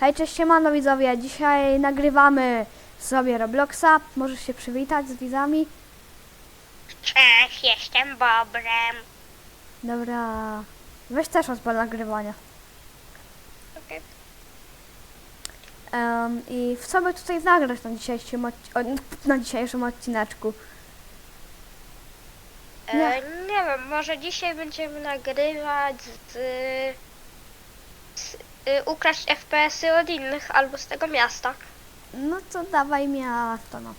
Hej, cześć, siemano widzowie. Dzisiaj nagrywamy sobie Robloxa. Możesz się przywitać z widzami? Cześć, jestem Bobrem. Dobra. Weź też odpal nagrywania. Okej. Em, I w co by tutaj zagrać na dzisiejszym, odci- o, na dzisiejszym odcineczku? E, Nie. nie wiem, może dzisiaj będziemy nagrywać z y, ukraść FPS-y od innych albo z tego miasta. No to dawaj miasto, no.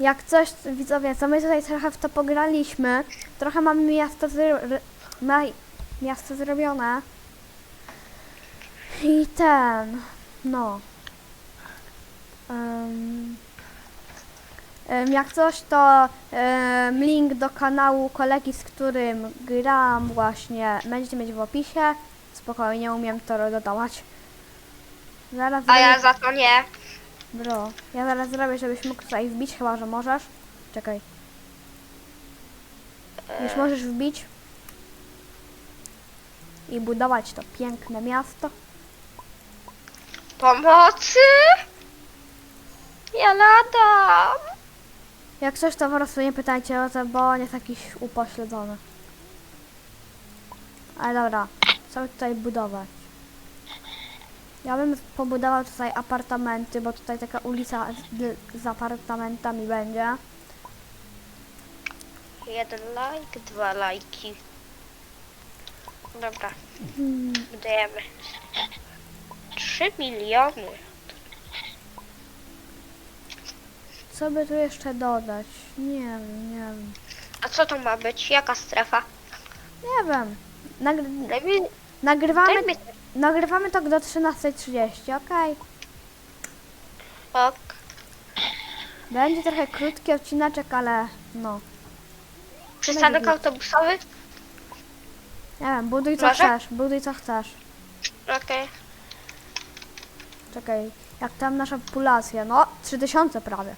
Jak coś, widzowie, co my tutaj trochę w to pograliśmy, trochę mamy miasto, zro- miasto zrobione. I ten, no. Jak coś, to link do kanału kolegi, z którym gram właśnie, będziecie mieć w opisie. Spokojnie, umiem to dodawać. Zaraz A ja za to nie. Bro, ja zaraz zrobię, żebyś mógł tutaj wbić, chyba że możesz. Czekaj. Już możesz wbić. I budować to piękne miasto. Pomocy! Ja ladam! Jak coś, to po prostu nie pytajcie o to, bo on jest jakiś upośledzony. Ale dobra, co by tutaj budować? Ja bym pobudował tutaj apartamenty, bo tutaj taka ulica z, z apartamentami będzie. Jeden like, dwa lajki. Dobra, Hmm. budujemy. Trzy miliony. Co by tu jeszcze dodać? Nie wiem, nie wiem. A co to ma być? Jaka strefa? Nie wiem. Nagry nagrywamy, mi nagrywamy to do 13.30, okej? ok. Będzie trochę krótki odcineczek, ale no. Przystanek Będzie. autobusowy? Nie wiem, buduj co Może? chcesz, buduj co chcesz. Okej. Czekaj, jak tam nasza populacja? No, 3000 prawie.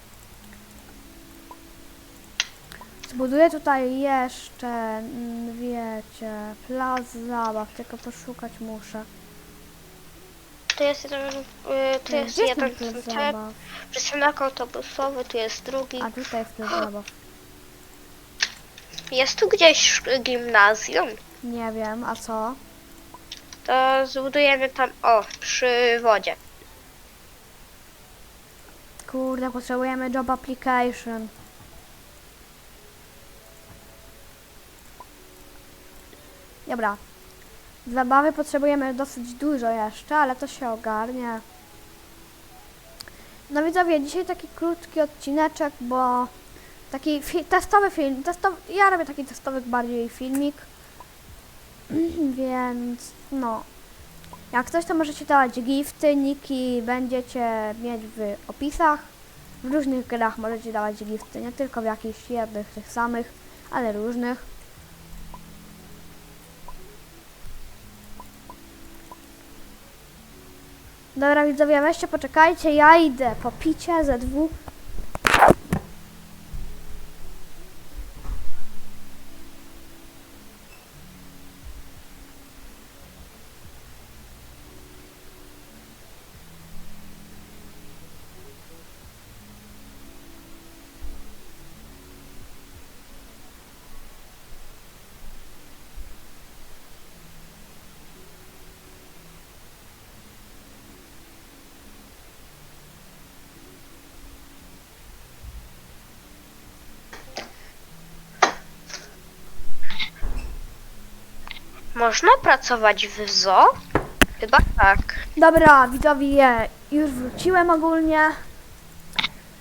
Zbuduję tutaj jeszcze, mm, wiecie, plac zabaw, tylko poszukać muszę. Tu jest jeden, y, tu jest Gdzie jeden ten plac zabaw? przystanek autobusowy, tu jest drugi. A tutaj jest plac zabaw. Jest tu gdzieś gimnazjum. Nie wiem, a co? To zbudujemy tam, o, przy wodzie. Kurde, potrzebujemy job application. Dobra. Zabawy potrzebujemy dosyć dużo jeszcze, ale to się ogarnie. No widzowie, dzisiaj taki krótki odcineczek, bo taki fi- testowy film, testowy, ja robię taki testowy bardziej filmik, więc no. Jak coś, to możecie dawać gifty, niki będziecie mieć w opisach. W różnych grach możecie dawać gifty, nie tylko w jakichś jednych, tych samych, ale różnych. Dobra widzowie, weźcie, poczekajcie, ja idę po picie ze dwóch. Można pracować w zoo? Chyba tak. Dobra, widzowie, już wróciłem ogólnie.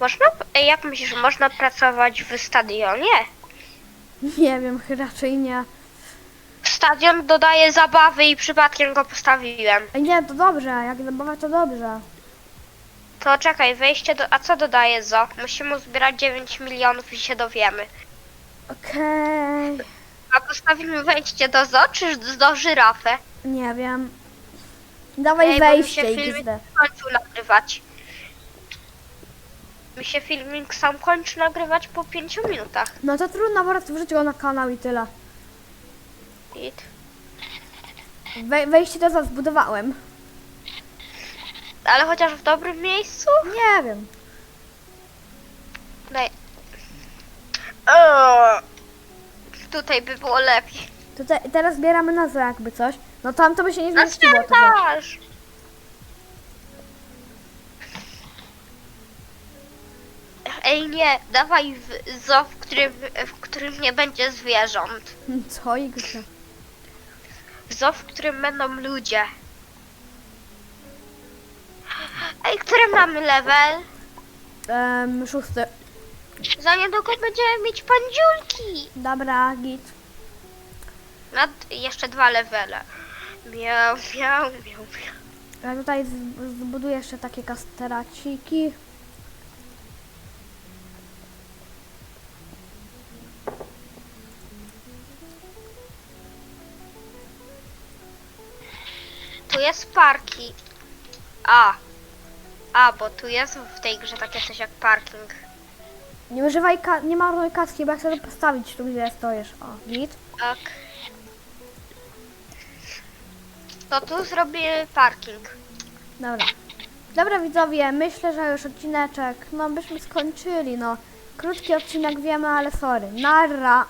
Można, ej, jak myślisz, można pracować w stadionie? Nie wiem, raczej nie. Stadion dodaje zabawy i przypadkiem go postawiłem. Ej, Nie, to dobrze, jak zabawa to dobrze. To czekaj, wejście do... A co dodaje zoo? Musimy zbierać 9 milionów i się dowiemy. Okej, A postawimy wejście do zoo czy do żyrafy? nie wiem. Dawaj Ej, bo mi się wejście, filmik XD. kończył nagrywać. Mi się filmik sam kończy nagrywać po 5 minutach. No to trudno, po prostu wrzuć go na kanał i tyle. Git. We, wejście to zbudowałem. Ale chociaż w dobrym miejscu? Nie wiem. Daj. O, tutaj by było lepiej. Tutaj, teraz zbieramy nazwę jakby coś. No tam to by się nie Na zmieściło. To cmentarz! Ej nie, dawaj w zoo, w którym, w którym nie będzie zwierząt. Co i gdzie? W zoo, w którym będą ludzie. Ej, który mamy level? Um, szósty. Za niedługo będziemy mieć pandziulki. Dobra, git. Nad jeszcze dwa levele. Miał, miał, miał, miał. Ja tutaj zbuduję jeszcze takie kasteraciki. Tu jest parki. A. A, bo tu jest w tej grze takie coś jak parking. Nie używaj, ka- nie marnuj kaski, bo ja chcę to postawić tu, gdzie stoisz. O, git. Tak. To tu zrobię parking. Dobra. Dobra widzowie, myślę, że już odcineczek, no byśmy skończyli, no. Krótki odcinek wiemy, ale sorry. Narra.